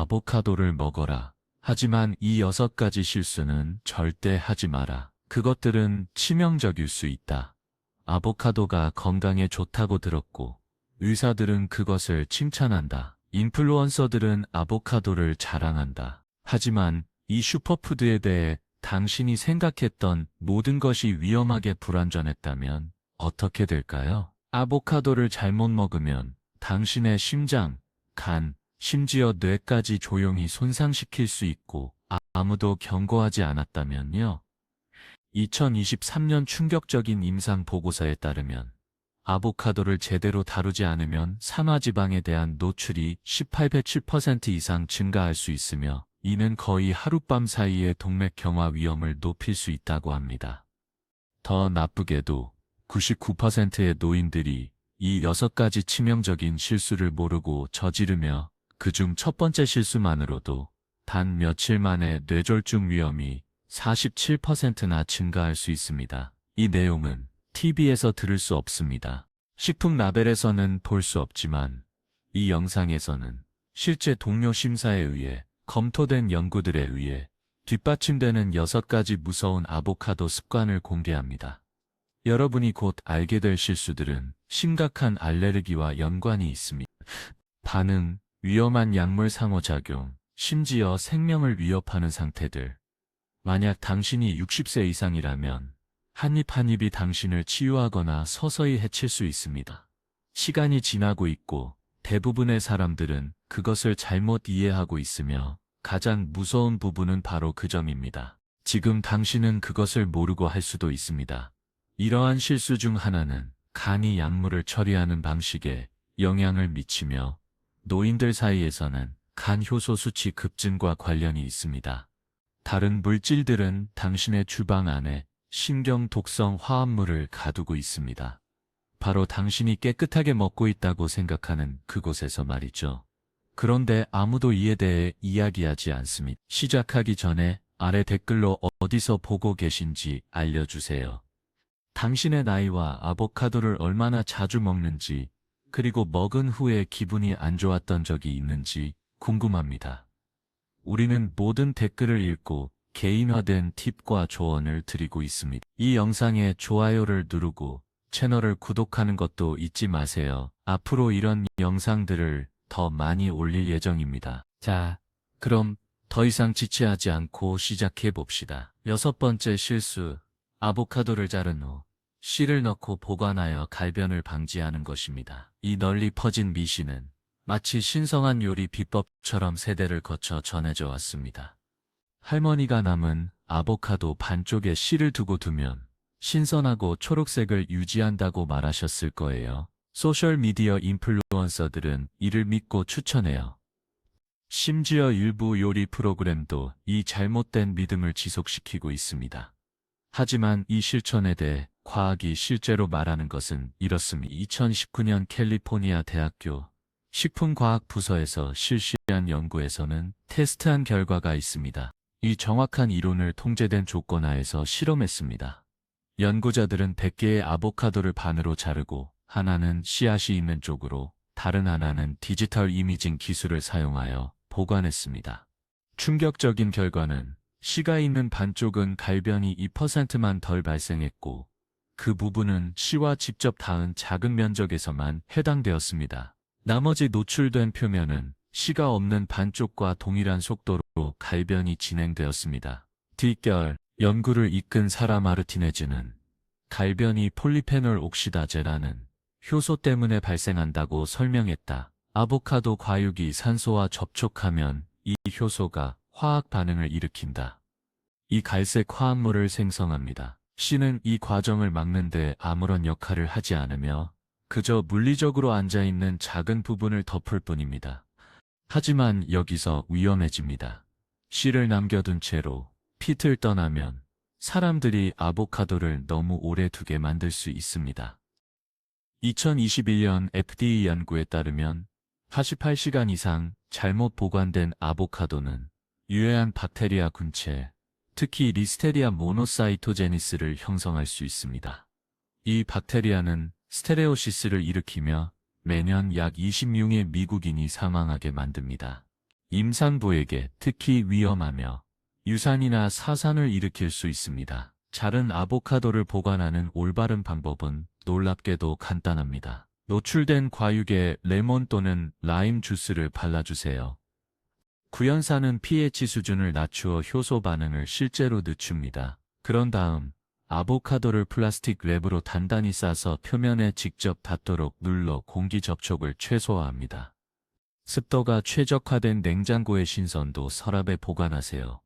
아보카도를 먹어라. 하지만 이 여섯 가지 실수는 절대 하지 마라. 그것들은 치명적일 수 있다. 아보카도가 건강에 좋다고 들었고, 의사들은 그것을 칭찬한다. 인플루언서들은 아보카도를 자랑한다. 하지만 이 슈퍼푸드에 대해 당신이 생각했던 모든 것이 위험하게 불완전했다면 어떻게 될까요? 아보카도를 잘못 먹으면 당신의 심장, 간, 심지어 뇌까지 조용히 손상시킬 수 있고 아- 아무도 경고하지 않았다면요. 2023년 충격적인 임상 보고서에 따르면 아보카도를 제대로 다루지 않으면 산화지방에 대한 노출이 18-7% 이상 증가할 수 있으며 이는 거의 하룻밤 사이에 동맥 경화 위험을 높일 수 있다고 합니다. 더 나쁘게도 99%의 노인들이 이 여섯 가지 치명적인 실수를 모르고 저지르며 그중 첫 번째 실수만으로도 단 며칠 만에 뇌졸중 위험이 47%나 증가할 수 있습니다. 이 내용은 TV에서 들을 수 없습니다. 식품 라벨에서는 볼 수 없지만 이 영상에서는 실제 동료 심사에 의해 검토된 연구들에 의해 뒷받침되는 여섯 가지 무서운 아보카도 습관을 공개합니다. 여러분이 곧 알게 될 실수들은 심각한 알레르기와 연관이 있습니다. 반응, 위험한 약물 상호작용, 심지어 생명을 위협하는 상태들. 만약 당신이 60세 이상이라면 한입 한입이 당신을 치유하거나 서서히 해칠 수 있습니다. 시간이 지나고 있고 대부분의 사람들은 그것을 잘못 이해하고 있으며 가장 무서운 부분은 바로 그 점입니다. 지금 당신은 그것을 모르고 할 수도 있습니다. 이러한 실수 중 하나는 간이 약물을 처리하는 방식에 영향을 미치며 노인들 사이에서는 간 효소 수치 급증과 관련이 있습니다. 다른 물질들은 당신의 주방 안에 신경 독성 화합물을 가두고 있습니다. 바로 당신이 깨끗하게 먹고 있다고 생각하는 그곳에서 말이죠. 그런데 아무도 이에 대해 이야기하지 않습니다. 시작하기 전에 아래 댓글로 어디서 보고 계신지 알려주세요. 당신의 나이와 아보카도를 얼마나 자주 먹는지, 그리고 먹은 후에 기분이 안 좋았던 적이 있는지 궁금합니다. 우리는 모든 댓글을 읽고 개인화된 팁과 조언을 드리고 있습니다. 이 영상에 좋아요를 누르고 채널을 구독하는 것도 잊지 마세요. 앞으로 이런 영상들을 더 많이 올릴 예정입니다. 자, 그럼 더 이상 지체하지 않고 시작해 봅시다. 여섯 번째 실수. 아보카도를 자른 후 씨를 넣고 보관하여 갈변을 방지하는 것입니다. 이 널리 퍼진 미신은 마치 신성한 요리 비법처럼 세대를 거쳐 전해져 왔습니다. 할머니가 남은 아보카도 반쪽에 씨를 두고 두면 신선하고 초록색을 유지한다고 말하셨을 거예요. 소셜미디어 인플루언서들은 이를 믿고 추천해요. 심지어 일부 요리 프로그램도 이 잘못된 믿음을 지속시키고 있습니다. 하지만 이 실천에 대해 과학이 실제로 말하는 것은 이렇습니다. 2019년 캘리포니아 대학교 식품과학 부서에서 실시한 연구에서는 테스트한 결과가 있습니다. 이 정확한 이론을 통제된 조건 하에서 실험했습니다. 연구자들은 100개의 아보카도를 반으로 자르고 하나는 씨앗이 있는 쪽으로 다른 하나는 디지털 이미징 기술을 사용하여 보관했습니다. 충격적인 결과는 씨가 있는 반쪽은 갈변이 2%만 덜 발생했고 그 부분은 씨와 직접 닿은 작은 면적에서만 해당되었습니다. 나머지 노출된 표면은 씨가 없는 반쪽과 동일한 속도로 갈변이 진행되었습니다. 뒷결 연구를 이끈 사라 마르티네즈는 갈변이 폴리페놀 옥시다제라는 효소 때문에 발생한다고 설명했다. 아보카도 과육이 산소와 접촉하면 이 효소가 화학 반응을 일으킨다. 이 갈색 화합물을 생성합니다. 씨는 이 과정을 막는데 아무런 역할을 하지 않으며 그저 물리적으로 앉아있는 작은 부분을 덮을 뿐입니다. 하지만 여기서 위험해집니다. 씨를 남겨둔 채로 핏을 떠나면 사람들이 아보카도를 너무 오래 두게 만들 수 있습니다. 2021년 FDA 연구에 따르면 48시간 이상 잘못 보관된 아보카도는 유해한 박테리아 군체, 특히 리스테리아 모노사이토제니스를 형성할 수 있습니다. 이 박테리아는 스테레오시스를 일으키며 매년 약 26의 미국인이 사망하게 만듭니다. 임산부에게 특히 위험하며 유산이나 사산을 일으킬 수 있습니다. 자른 아보카도를 보관하는 올바른 방법은 놀랍게도 간단합니다. 노출된 과육에 레몬 또는 라임 주스를 발라주세요. 구연사는 pH 수준을 낮추어 효소 반응을 실제로 늦춥니다. 그런 다음 아보카도를 플라스틱 랩으로 단단히 싸서 표면에 직접 닿도록 눌러 공기 접촉을 최소화합니다. 습도가 최적화된 냉장고의 신선도 서랍에 보관하세요.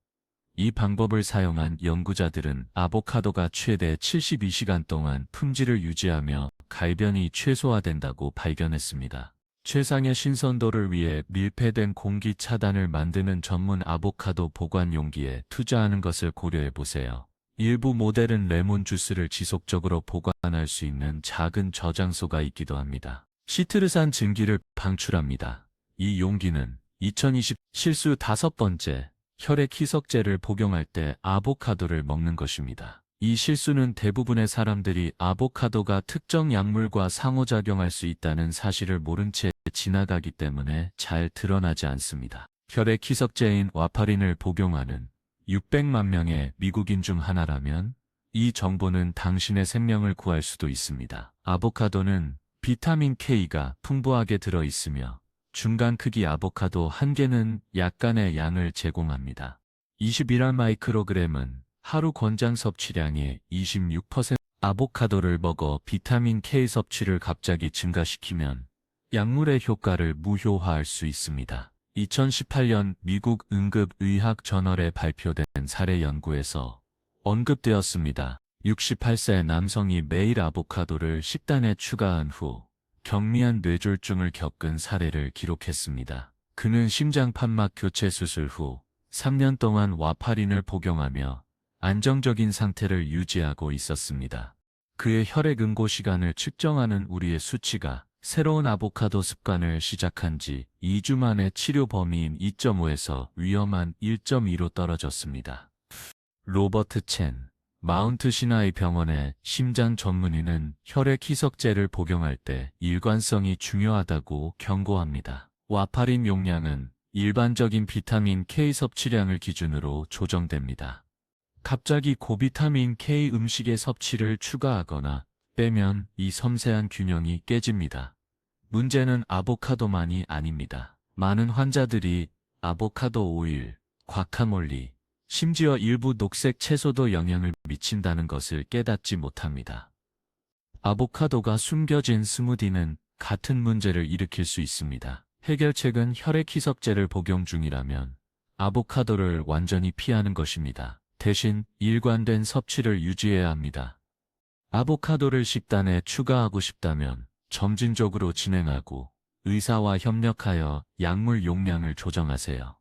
이 방법을 사용한 연구자들은 아보카도가 최대 72시간 동안 품질을 유지하며 갈변이 최소화된다고 발견했습니다. 최상의 신선도를 위해 밀폐된 공기 차단을 만드는 전문 아보카도 보관 용기에 투자하는 것을 고려해 보세요. 일부 모델은 레몬 주스를 지속적으로 보관할 수 있는 작은 저장소가 있기도 합니다. 시트르산 증기를 방출합니다. 이 용기는 2020 실수 다섯 번째 혈액 희석제를 복용할 때 아보카도를 먹는 것입니다. 이 실수는 대부분의 사람들이 아보카도가 특정 약물과 상호작용할 수 있다는 사실을 모른 채 지나가기 때문에 잘 드러나지 않습니다. 혈액 희석제인 와파린을 복용하는 600만 명의 미국인 중 하나라면 이 정보는 당신의 생명을 구할 수도 있습니다. 아보카도는 비타민 K가 풍부하게 들어 있으며 중간 크기 아보카도 한 개는 약간의 양을 제공합니다. 21알 마이크로그램은 하루 권장 섭취량의 26% 아보카도를 먹어 비타민 K 섭취를 갑자기 증가시키면 약물의 효과를 무효화할 수 있습니다. 2018년 미국 응급의학 저널에 발표된 사례 연구에서 언급되었습니다. 68세 남성이 매일 아보카도를 식단에 추가한 후 경미한 뇌졸중을 겪은 사례를 기록했습니다. 그는 심장 판막 교체 수술 후 3년 동안 와파린을 복용하며 안정적인 상태를 유지하고 있었습니다. 그의 혈액 응고 시간을 측정하는 우리의 수치가 새로운 아보카도 습관을 시작한 지 2주 만에 치료 범위인 2.5에서 위험한 1.2로 떨어졌습니다. 로버트 첸, 마운트 시나이 병원의 심장 전문의는 혈액 희석제를 복용할 때 일관성이 중요하다고 경고합니다. 와파린 용량은 일반적인 비타민 K 섭취량을 기준으로 조정됩니다. 갑자기 고비타민 K 음식의 섭취를 추가하거나 빼면 이 섬세한 균형이 깨집니다. 문제는 아보카도만이 아닙니다. 많은 환자들이 아보카도 오일, 과카몰리, 심지어 일부 녹색 채소도 영향을 미친다는 것을 깨닫지 못합니다. 아보카도가 숨겨진 스무디는 같은 문제를 일으킬 수 있습니다. 해결책은 혈액 희석제를 복용 중이라면 아보카도를 완전히 피하는 것입니다. 대신 일관된 섭취를 유지해야 합니다. 아보카도를 식단에 추가하고 싶다면 점진적으로 진행하고 의사와 협력하여 약물 용량을 조정하세요.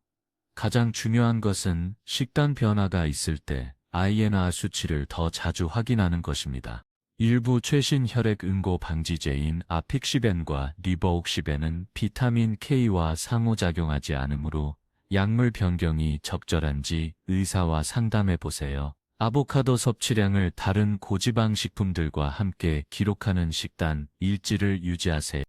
가장 중요한 것은 식단 변화가 있을 때 INR 수치를 더 자주 확인하는 것입니다. 일부 최신 혈액 응고 방지제인 아픽시벤과 리버옥시벤은 비타민 K와 상호작용하지 않으므로 약물 변경이 적절한지 의사와 상담해 보세요. 아보카도 섭취량을 다른 고지방 식품들과 함께 기록하는 식단 일지를 유지하세요.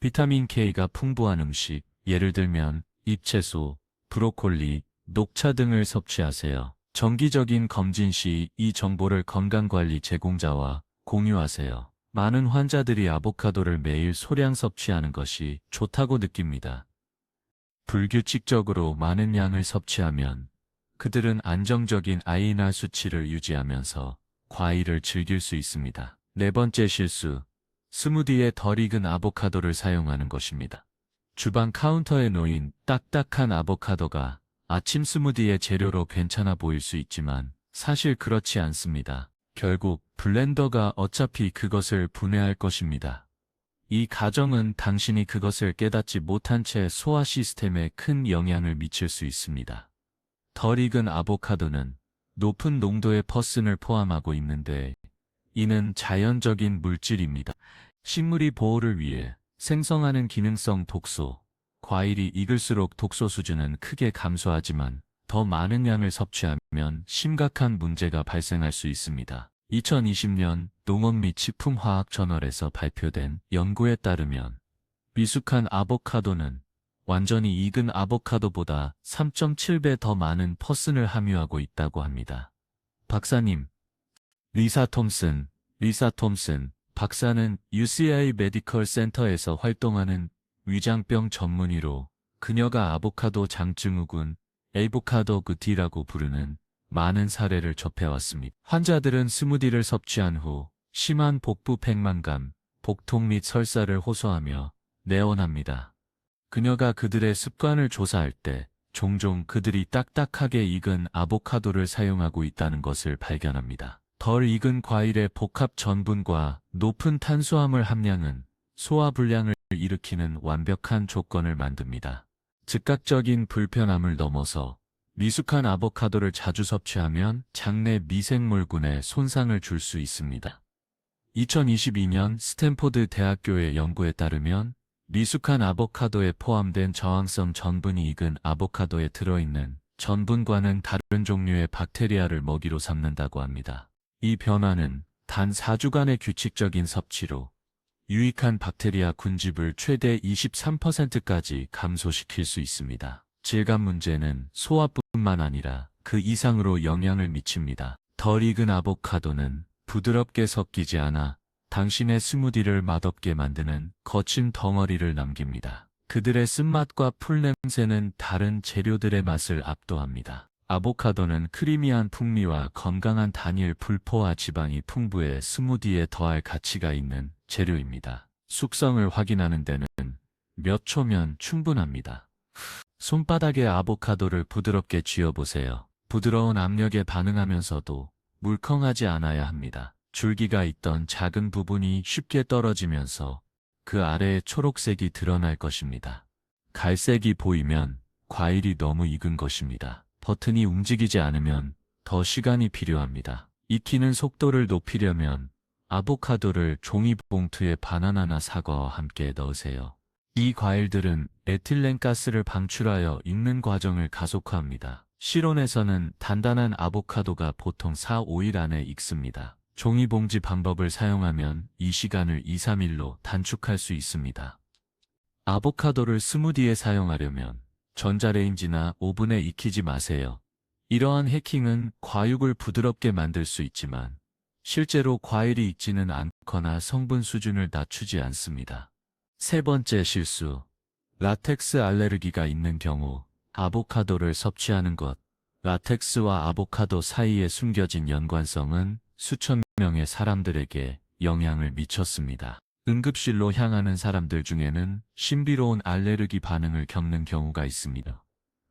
비타민 K가 풍부한 음식, 예를 들면 잎채소, 브로콜리, 녹차 등을 섭취하세요. 정기적인 검진 시 이 정보를 건강관리 제공자와 공유하세요. 많은 환자들이 아보카도를 매일 소량 섭취하는 것이 좋다고 느낍니다. 불규칙적으로 많은 양을 섭취하면 그들은 안정적인 아이나 수치를 유지하면서 과일을 즐길 수 있습니다. 네 번째 실수, 스무디에 덜 익은 아보카도를 사용하는 것입니다. 주방 카운터에 놓인 딱딱한 아보카도가 아침 스무디의 재료로 괜찮아 보일 수 있지만 사실 그렇지 않습니다. 결국 블렌더가 어차피 그것을 분해할 것입니다. 이 가정은 당신이 그것을 깨닫지 못한 채 소화 시스템에 큰 영향을 미칠 수 있습니다. 덜 익은 아보카도는 높은 농도의 퍼슨을 포함하고 있는데 이는 자연적인 물질입니다. 식물이 보호를 위해 생성하는 기능성 독소, 과일이 익을수록 독소 수준은 크게 감소하지만 더 많은 양을 섭취하면 심각한 문제가 발생할 수 있습니다. 2020년 농업 및 식품화학 저널에서 발표된 연구에 따르면 미숙한 아보카도는 완전히 익은 아보카도보다 3.7배 더 많은 퍼슨을 함유하고 있다고 합니다. 박사님, 리사 톰슨, 리사 톰슨, 박사는 UCI 메디컬 센터에서 활동하는 위장병 전문의로 그녀가 아보카도 장증후군, 에이보카도 그디라고 부르는 많은 사례를 접해왔습니다. 환자들은 스무디를 섭취한 후 심한 복부 백만감, 복통 및 설사를 호소하며 내원합니다. 그녀가 그들의 습관을 조사할 때 종종 그들이 딱딱하게 익은 아보카도를 사용하고 있다는 것을 발견합니다. 덜 익은 과일의 복합 전분과 높은 탄수화물 함량은 소화 불량을 일으키는 완벽한 조건을 만듭니다. 즉각적인 불편함을 넘어서 미숙한 아보카도를 자주 섭취하면 장내 미생물군에 손상을 줄 수 있습니다. 2022년 스탠포드 대학교의 연구에 따르면 미숙한 아보카도에 포함된 저항성 전분이 익은 아보카도에 들어있는 전분과는 다른 종류의 박테리아를 먹이로 삼는다고 합니다. 이 변화는 단 4주간의 규칙적인 섭취로 유익한 박테리아 군집을 최대 23%까지 감소시킬 수 있습니다. 질감 문제는 소화뿐만 아니라 그 이상으로 영향을 미칩니다. 덜 익은 아보카도는 부드럽게 섞이지 않아 당신의 스무디를 맛없게 만드는 거친 덩어리를 남깁니다. 그들의 쓴맛과 풀냄새는 다른 재료들의 맛을 압도합니다. 아보카도는 크리미한 풍미와 건강한 단일 불포화 지방이 풍부해 스무디에 더할 가치가 있는 재료입니다. 숙성을 확인하는 데는 몇 초면 충분합니다. 손바닥에 아보카도를 부드럽게 쥐어보세요. 부드러운 압력에 반응하면서도 물컹하지 않아야 합니다. 줄기가 있던 작은 부분이 쉽게 떨어지면서 그 아래에 초록색이 드러날 것입니다. 갈색이 보이면 과일이 너무 익은 것입니다. 버튼이 움직이지 않으면 더 시간이 필요합니다. 익히는 속도를 높이려면 아보카도를 종이봉투에 바나나나 사과와 함께 넣으세요. 이 과일들은 에틸렌가스를 방출하여 익는 과정을 가속화합니다. 실온에서는 단단한 아보카도가 보통 4, 5일 안에 익습니다. 종이봉지 방법을 사용하면 이 시간을 2, 3일로 단축할 수 있습니다. 아보카도를 스무디에 사용하려면 전자레인지나 오븐에 익히지 마세요. 이러한 해킹은 과육을 부드럽게 만들 수 있지만 실제로 과일이 익지는 않거나 성분 수준을 낮추지 않습니다. 세 번째 실수. 라텍스 알레르기가 있는 경우 아보카도를 섭취하는 것. 라텍스와 아보카도 사이에 숨겨진 연관성은 수천 명의 사람들에게 영향을 미쳤습니다. 응급실로 향하는 사람들 중에는 신비로운 알레르기 반응을 겪는 경우가 있습니다.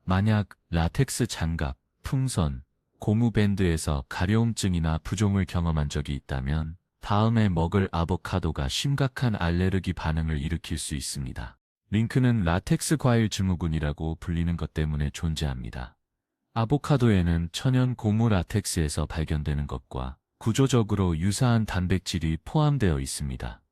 만약 라텍스 장갑, 풍선, 고무밴드에서 가려움증이나 부종을 경험한 적이 있다면 다음에 먹을 아보카도가 심각한 알레르기 반응을 일으킬 수 있습니다. 링크는 라텍스 과일 증후군이라고 불리는 것 때문에 존재합니다. 아보카도에는 천연 고무 라텍스에서 발견되는 것과 구조적으로 유사한 단백질이 포함되어 있습니다.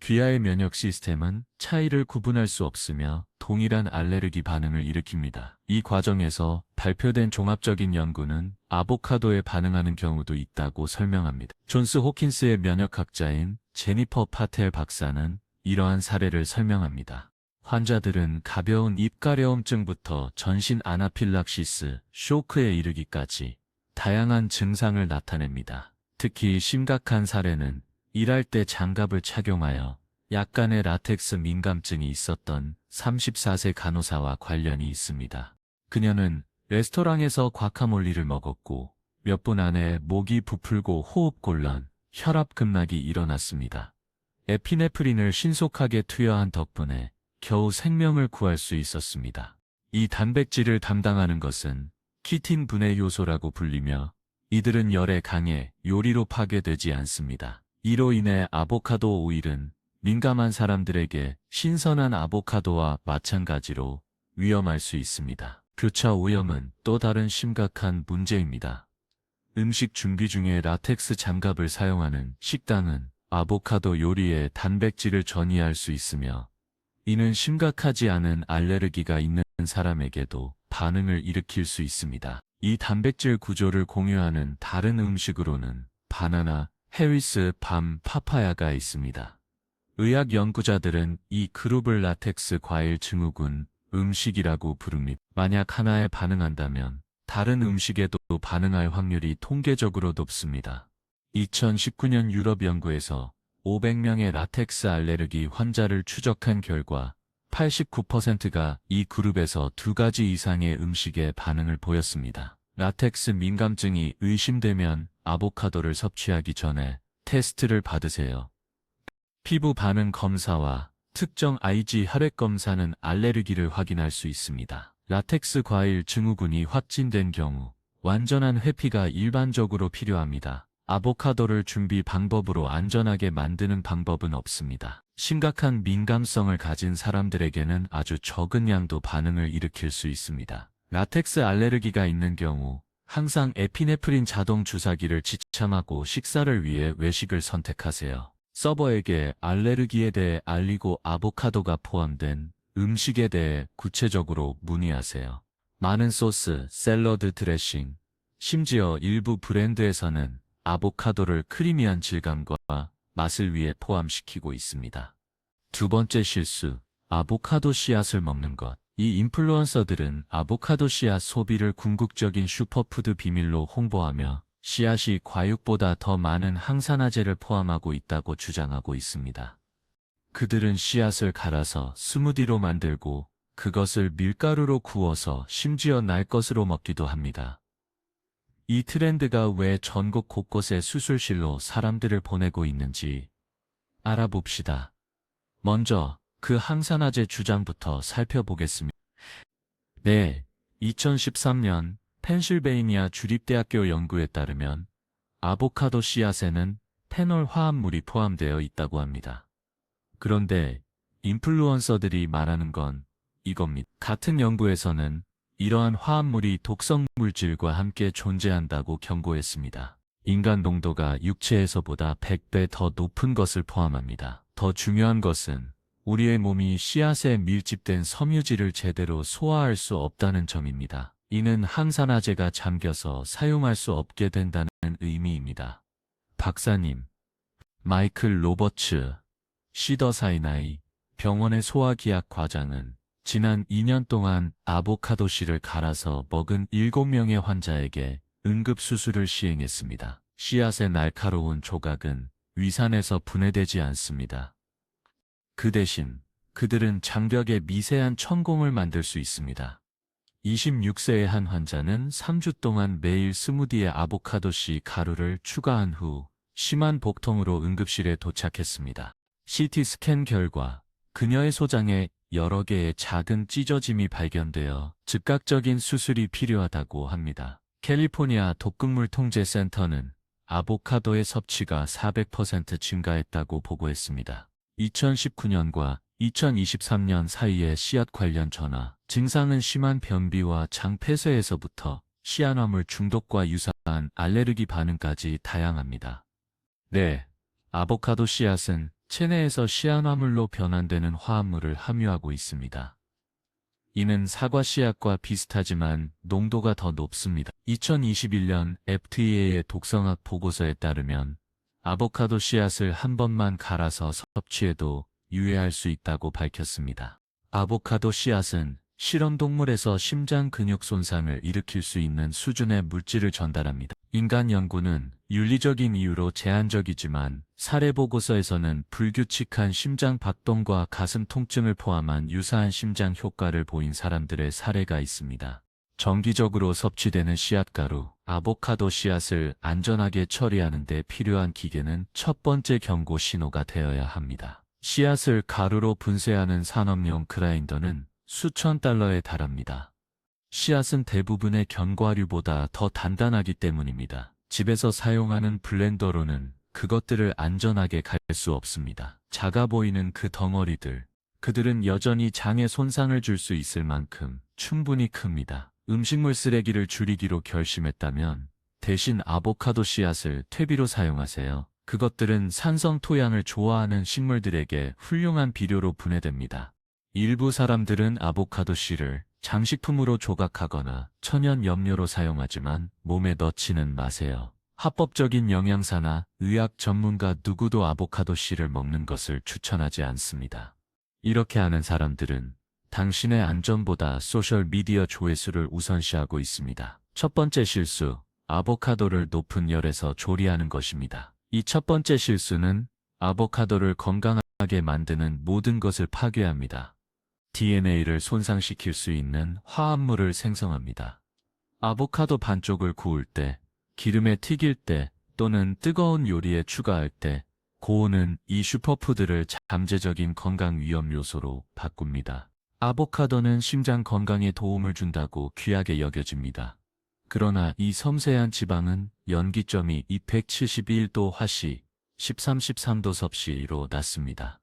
귀하의 면역 시스템은 차이를 구분할 수 없으며 동일한 알레르기 반응을 일으킵니다. 이 과정에서 발표된 종합적인 연구는 아보카도에 반응하는 경우도 있다고 설명합니다. 존스 호킨스의 면역학자인 제니퍼 파텔 박사는 이러한 사례를 설명합니다. 환자들은 가벼운 입가려움증부터 전신 아나필락시스, 쇼크에 이르기까지 다양한 증상을 나타냅니다. 특히 심각한 사례는 일할 때 장갑을 착용하여 약간의 라텍스 민감증이 있었던 34세 간호사와 관련이 있습니다. 그녀는 레스토랑에서 과카몰리를 먹었고 몇 분 안에 목이 부풀고 호흡곤란, 혈압 급락이 일어났습니다. 에피네프린을 신속하게 투여한 덕분에 겨우 생명을 구할 수 있었습니다. 이 단백질을 담당하는 것은 키틴 분해 요소라고 불리며 이들은 열에 강해 요리로 파괴되지 않습니다. 이로 인해 아보카도 오일은 민감한 사람들에게 신선한 아보카도와 마찬가지로 위험할 수 있습니다. 교차 오염은 또 다른 심각한 문제입니다. 음식 준비 중에 라텍스 장갑을 사용하는 식당은 아보카도 요리에 단백질을 전이할 수 있으며 이는 심각하지 않은 알레르기가 있는 사람에게도 반응을 일으킬 수 있습니다. 이 단백질 구조를 공유하는 다른 음식으로는 바나나, 해리스, 밤, 파파야가 있습니다. 의학 연구자들은 이 그룹을 라텍스 과일 증후군, 음식이라고 부릅니다. 만약 하나에 반응한다면 다른 음식에도 반응할 확률이 통계적으로 높습니다. 2019년 유럽 연구에서 500명의 라텍스 알레르기 환자를 추적한 결과 89%가 이 그룹에서 두 가지 이상의 음식에 반응을 보였습니다. 라텍스 민감증이 의심되면 아보카도를 섭취하기 전에 테스트를 받으세요. 피부 반응 검사와 특정 IG 혈액 검사는 알레르기를 확인할 수 있습니다. 라텍스 과일 증후군이 확진된 경우 완전한 회피가 일반적으로 필요합니다. 아보카도를 준비 방법으로 안전하게 만드는 방법은 없습니다. 심각한 민감성을 가진 사람들에게는 아주 적은 양도 반응을 일으킬 수 있습니다. 라텍스 알레르기가 있는 경우 항상 에피네프린 자동 주사기를 지참하고 식사를 위해 외식을 선택하세요. 서버에게 알레르기에 대해 알리고 아보카도가 포함된 음식에 대해 구체적으로 문의하세요. 많은 소스, 샐러드 드레싱, 심지어 일부 브랜드에서는 아보카도를 크리미한 질감과 맛을 위해 포함시키고 있습니다. 두 번째 실수, 아보카도 씨앗을 먹는 것. 이 인플루언서들은 아보카도 씨앗 소비를 궁극적인 슈퍼푸드 비밀로 홍보하며 씨앗이 과육보다 더 많은 항산화제를 포함하고 있다고 주장하고 있습니다. 그들은 씨앗을 갈아서 스무디로 만들고 그것을 밀가루로 구워서 심지어 날 것으로 먹기도 합니다. 이 트렌드가 왜 전국 곳곳에 수술실로 사람들을 보내고 있는지 알아봅시다. 먼저 그 항산화제 주장부터 살펴보겠습니다. 네, 2013년 펜실베이니아 주립대학교 연구에 따르면 아보카도 씨앗에는 페놀 화합물이 포함되어 있다고 합니다. 그런데 인플루언서들이 말하는 건 이겁니다. 같은 연구에서는 이러한 화합물이 독성 물질과 함께 존재한다고 경고했습니다. 인간 농도가 육체에서보다 100배 더 높은 것을 포함합니다. 더 중요한 것은 우리의 몸이 씨앗에 밀집된 섬유질을 제대로 소화할 수 없다는 점입니다. 이는 항산화제가 잠겨서 사용할 수 없게 된다는 의미입니다. 박사님, 마이클 로버츠, 시더사이나이 병원의 소화기약 과장은 지난 2년 동안 아보카도 씨를 갈아서 먹은 7명의 환자에게 응급수술을 시행했습니다. 씨앗의 날카로운 조각은 위산에서 분해되지 않습니다. 그 대신 그들은 장벽에 미세한 천공을 만들 수 있습니다. 26세의 한 환자는 3주 동안 매일 스무디에 아보카도 씨 가루를 추가한 후 심한 복통으로 응급실에 도착했습니다. CT 스캔 결과 그녀의 소장에 여러 개의 작은 찢어짐이 발견되어 즉각적인 수술이 필요하다고 합니다. 캘리포니아 독극물 통제 센터는 아보카도의 섭취가 400% 증가했다고 보고했습니다. 2019년과 2023년 사이의 씨앗 관련 전화, 증상은 심한 변비와 장 폐쇄에서부터 씨앗화물 중독과 유사한 알레르기 반응까지 다양합니다. 네, 아보카도 씨앗은 체내에서 씨앗화물로 변환되는 화합물을 함유하고 있습니다. 이는 사과 씨앗과 비슷하지만 농도가 더 높습니다. 2021년 FDA의 독성학 보고서에 따르면 아보카도 씨앗을 한 번만 갈아서 섭취해도 유해할 수 있다고 밝혔습니다. 아보카도 씨앗은 실험동물에서 심장 근육 손상을 일으킬 수 있는 수준의 물질을 전달합니다. 인간 연구는 윤리적인 이유로 제한적이지만 사례 보고서에서는 불규칙한 심장 박동과 가슴 통증을 포함한 유사한 심장 효과를 보인 사람들의 사례가 있습니다. 정기적으로 섭취되는 씨앗가루, 아보카도 씨앗을 안전하게 처리하는 데 필요한 기계는 첫 번째 경고 신호가 되어야 합니다. 씨앗을 가루로 분쇄하는 산업용 그라인더는 수천 달러에 달합니다. 씨앗은 대부분의 견과류보다 더 단단하기 때문입니다. 집에서 사용하는 블렌더로는 그것들을 안전하게 갈 수 없습니다. 작아 보이는 그 덩어리들, 그들은 여전히 장에 손상을 줄 수 있을 만큼 충분히 큽니다. 음식물 쓰레기를 줄이기로 결심했다면 대신 아보카도 씨앗을 퇴비로 사용하세요. 그것들은 산성 토양을 좋아하는 식물들에게 훌륭한 비료로 분해됩니다. 일부 사람들은 아보카도 씨를 장식품으로 조각하거나 천연 염료로 사용하지만 몸에 넣지는 마세요. 합법적인 영양사나 의학 전문가 누구도 아보카도 씨를 먹는 것을 추천하지 않습니다. 이렇게 하는 사람들은 당신의 안전보다 소셜미디어 조회수를 우선시하고 있습니다. 첫 번째 실수, 아보카도를 높은 열에서 조리하는 것입니다. 이 첫 번째 실수는 아보카도를 건강하게 만드는 모든 것을 파괴합니다. DNA를 손상시킬 수 있는 화합물을 생성합니다. 아보카도 반쪽을 구울 때, 기름에 튀길 때 또는 뜨거운 요리에 추가할 때 고온은 이 슈퍼푸드를 잠재적인 건강 위험 요소로 바꿉니다. 아보카도는 심장 건강에 도움을 준다고 귀하게 여겨집니다. 그러나 이 섬세한 지방은 연기점이 271도 화씨, 13, 13도 섭씨로 낮습니다.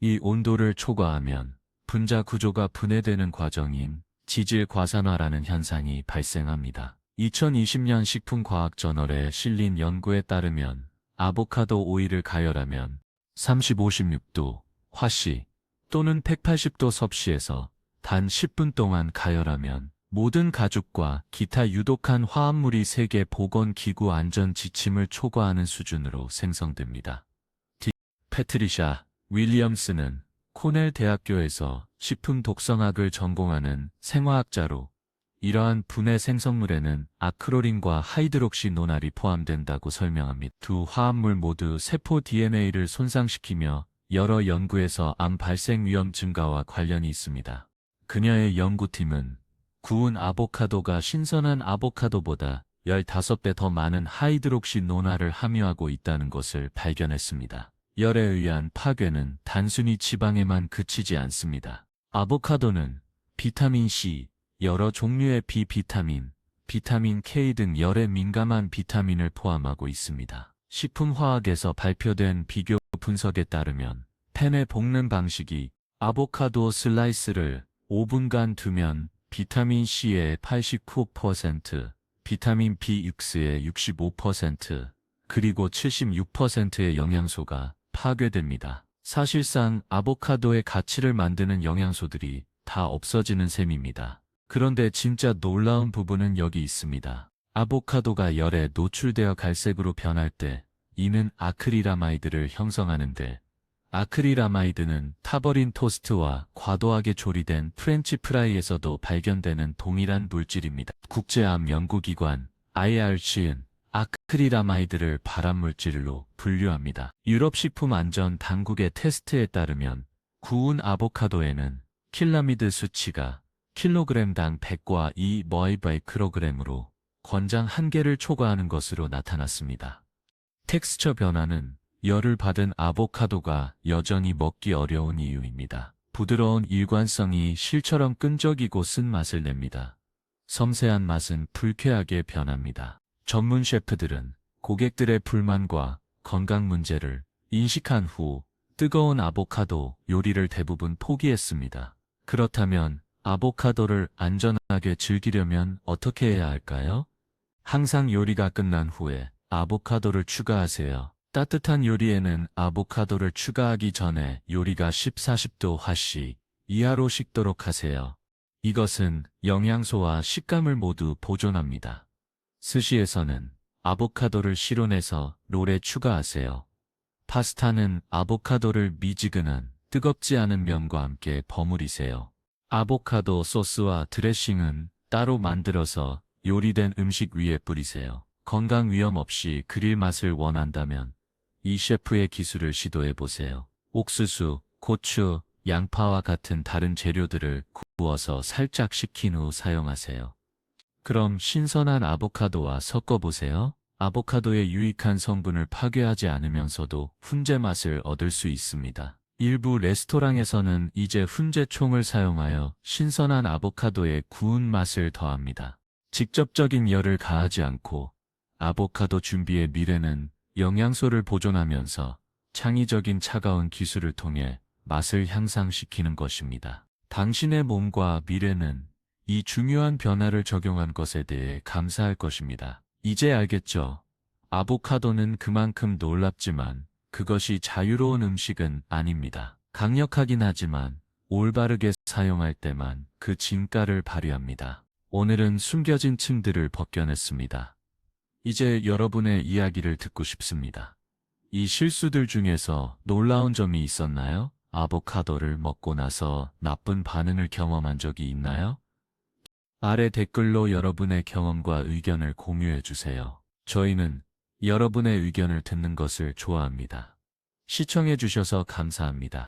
이 온도를 초과하면 분자 구조가 분해되는 과정인 지질 과산화라는 현상이 발생합니다. 2020년 식품과학저널에 실린 연구에 따르면 아보카도 오일을 가열하면 30, 56도 화씨 또는 180도 섭씨에서 단 10분 동안 가열하면 모든 가죽과 기타 유독한 화합물이 세계 보건기구 안전 지침을 초과하는 수준으로 생성됩니다. 디 패트리샤 윌리엄스는 코넬 대학교에서 식품 독성학을 전공하는 생화학자로 이러한 분해 생성물에는 아크로린과 하이드록시 논알이 포함된다고 설명합니다. 두 화합물 모두 세포 DNA를 손상시키며 여러 연구에서 암 발생 위험 증가와 관련이 있습니다. 그녀의 연구팀은 구운 아보카도가 신선한 아보카도보다 15배 더 많은 하이드록시 논알을 함유하고 있다는 것을 발견했습니다. 열에 의한 파괴는 단순히 지방에만 그치지 않습니다. 아보카도는 비타민 C, 여러 종류의 비비타민, 비타민 K 등 열에 민감한 비타민을 포함하고 있습니다. 식품화학에서 발표된 비교 분석에 따르면 팬에 볶는 방식이 아보카도 슬라이스를 5분간 두면 비타민 C의 89%, 비타민 B6의 65%, 그리고 76%의 영양소가 파괴됩니다. 사실상 아보카도의 가치를 만드는 영양소들이 다 없어지는 셈입니다. 그런데 진짜 놀라운 부분은 여기 있습니다. 아보카도가 열에 노출되어 갈색으로 변할 때 이는 아크릴아마이드를 형성하는데 아크릴아마이드는 타버린 토스트와 과도하게 조리된 프렌치 프라이에서도 발견되는 동일한 물질입니다. 국제암 연구기관 IRC는 아크릴아마이드를 발암물질로 분류합니다. 유럽 식품 안전 당국의 테스트에 따르면 구운 아보카도에는 킬라미드 수치가 킬로그램당 100과 2 머이바이크로그램으로 권장 한개를 초과하는 것으로 나타났습니다. 텍스처 변화는 열을 받은 아보카도가 여전히 먹기 어려운 이유입니다. 부드러운 일관성이 실처럼 끈적이고 쓴맛을 냅니다. 섬세한 맛은 불쾌하게 변합니다. 전문 셰프들은 고객들의 불만과 건강 문제를 인식한 후 뜨거운 아보카도 요리를 대부분 포기했습니다. 그렇다면 아보카도를 안전하게 즐기려면 어떻게 해야 할까요? 항상 요리가 끝난 후에 아보카도를 추가하세요. 따뜻한 요리에는 아보카도를 추가하기 전에 요리가 10, 40도 화씨 이하로 식도록 하세요. 이것은 영양소와 식감을 모두 보존합니다. 스시에서는 아보카도를 실온해서 롤에 추가하세요. 파스타는 아보카도를 미지근한 뜨겁지 않은 면과 함께 버무리세요. 아보카도 소스와 드레싱은 따로 만들어서 요리된 음식 위에 뿌리세요. 건강 위험 없이 그릴 맛을 원한다면 이 셰프의 기술을 시도해 보세요. 옥수수, 고추, 양파와 같은 다른 재료들을 구워서 살짝 식힌 후 사용하세요. 그럼 신선한 아보카도와 섞어보세요. 아보카도의 유익한 성분을 파괴하지 않으면서도 훈제 맛을 얻을 수 있습니다. 일부 레스토랑에서는 이제 훈제총을 사용하여 신선한 아보카도의 구운 맛을 더합니다. 직접적인 열을 가하지 않고 아보카도 준비의 미래는 영양소를 보존하면서 창의적인 차가운 기술을 통해 맛을 향상시키는 것입니다. 당신의 몸과 미래는 이 중요한 변화를 적용한 것에 대해 감사할 것입니다. 이제 알겠죠? 아보카도는 그만큼 놀랍지만 그것이 자유로운 음식은 아닙니다. 강력하긴 하지만 올바르게 사용할 때만 그 진가를 발휘합니다. 오늘은 숨겨진 층들을 벗겨냈습니다. 이제 여러분의 이야기를 듣고 싶습니다. 이 실수들 중에서 놀라운 점이 있었나요? 아보카도를 먹고 나서 나쁜 반응을 경험한 적이 있나요? 아래 댓글로 여러분의 경험과 의견을 공유해 주세요. 저희는 여러분의 의견을 듣는 것을 좋아합니다. 시청해 주셔서 감사합니다.